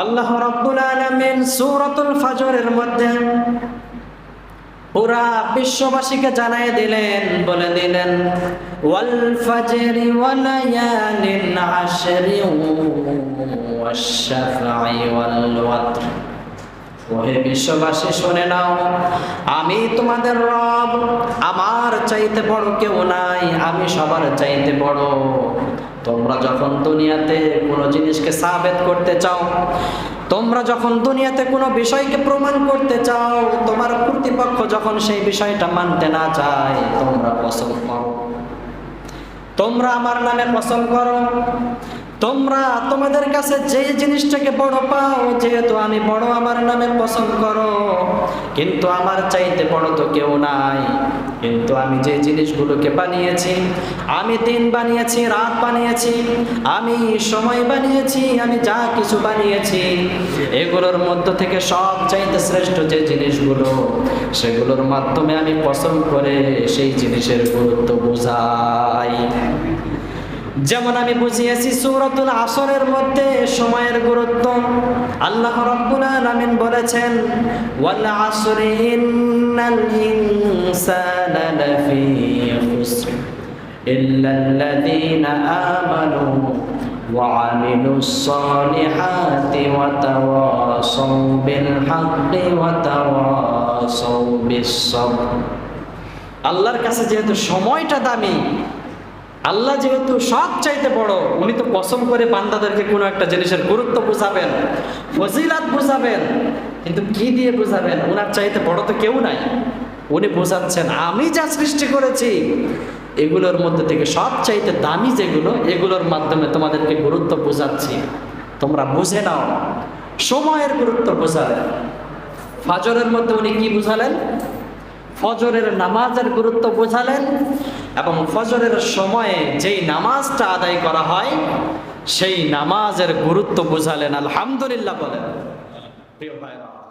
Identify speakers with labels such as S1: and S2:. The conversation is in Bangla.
S1: আল্লাহ রাব্বুল আলামিন সূরাতুল ফাজরের মধ্যে পুরা বিশ্ববাসীকে জানাই দিলেন, বলে দিলেন, ওয়াল ফাজরি ওয়ালায়ালিন আশরি ওয়াশ-শাফঈ ওয়াল ওয়াতর। ওহে বিশ্ববাসী, শুনে নাও, আমি তোমাদের রব, আমার চাইতে বড় কেউ নাই, আমি সবার চাইতে বড়। তোমরা যখন দুনিয়াতে কোনো জিনিসকে সাবেত করতে চাও, তোমরা যখন দুনিয়াতে কোনো বিষয়কে প্রমাণ করতে চাও, তোমার কর্তৃপক্ষ যখন সেই বিষয়টা মানতে না চায়, তোমরা পছন্দ করো। তোমরা আমার নামে পছন্দ করো। তোমরা তোমাদের কাছে যে জিনিসটাকে বড় পাও, যেহেতু আমি বড় আমার নামে পছন্দ করো, কিন্তু আমার চাইতে বড় তো কেউ নাই। কিন্তু আমি যে জিনিসগুলোকে বানিয়েছি, আমি দিন বানিয়েছি, রাত বানিয়েছি, আমি সময় বানিয়েছি, আমি যা কিছু বানিয়েছি, এগুলোর মধ্য থেকে সব চাইতে শ্রেষ্ঠ যে জিনিসগুলো, সেগুলোর মাধ্যমে আমি পছন্দ করে সেই জিনিসের গুরুত্ব বোঝাই। যেমন আমি বুঝিয়েছি সৌরতুল আসরের মধ্যে সময়ের গুরুত্ব। আল্লাহ রব্বুল আলামিন বলেছেন, ওয়াল আসরি ইন্নাল ইনসানা লাফি খুসর ইল্লা আল্লাযীনা আমানু ওয়া আমিলুস সালিহাতি ওয়া তাওয়াসাউ বিল হাক্কি ওয়া তাওয়াসাউ বিস সাবর আল্লাহর কাছে যেহেতু সময়টা দামি আল্লাহ যেহেতু সব চাইতে বড়, উনি তো কসম করে বান্দাদেরকে কোনো একটা জিনিসের গুরুত্ব বুঝাবেন, ফজিলাত বুঝাবেন, কিন্তু কি দিয়ে বুঝাবেন? ওনার চাইতে বড় তো কেউ নাই। উনি বোঝাচ্ছেন, আমি যা সৃষ্টি করেছি, এগুলোর মধ্যে থেকে সব চাইতে দামি যেগুলো, এগুলোর মাধ্যমে তোমাদেরকে গুরুত্ব বোঝাচ্ছি। তোমরা বুঝে নাও। সময়ের গুরুত্ব বোঝালেন। ফাজরের মধ্যে উনি কি বুঝালেন? ফজরের নামাজের গুরুত্ব বোঝালেন এবং ফজরের সময়ে যেই নামাজটা আদায় করা হয়, সেই নামাজের গুরুত্ব বোঝালেন। আলহামদুলিল্লাহ বলেন। প্রিয় ভাইরা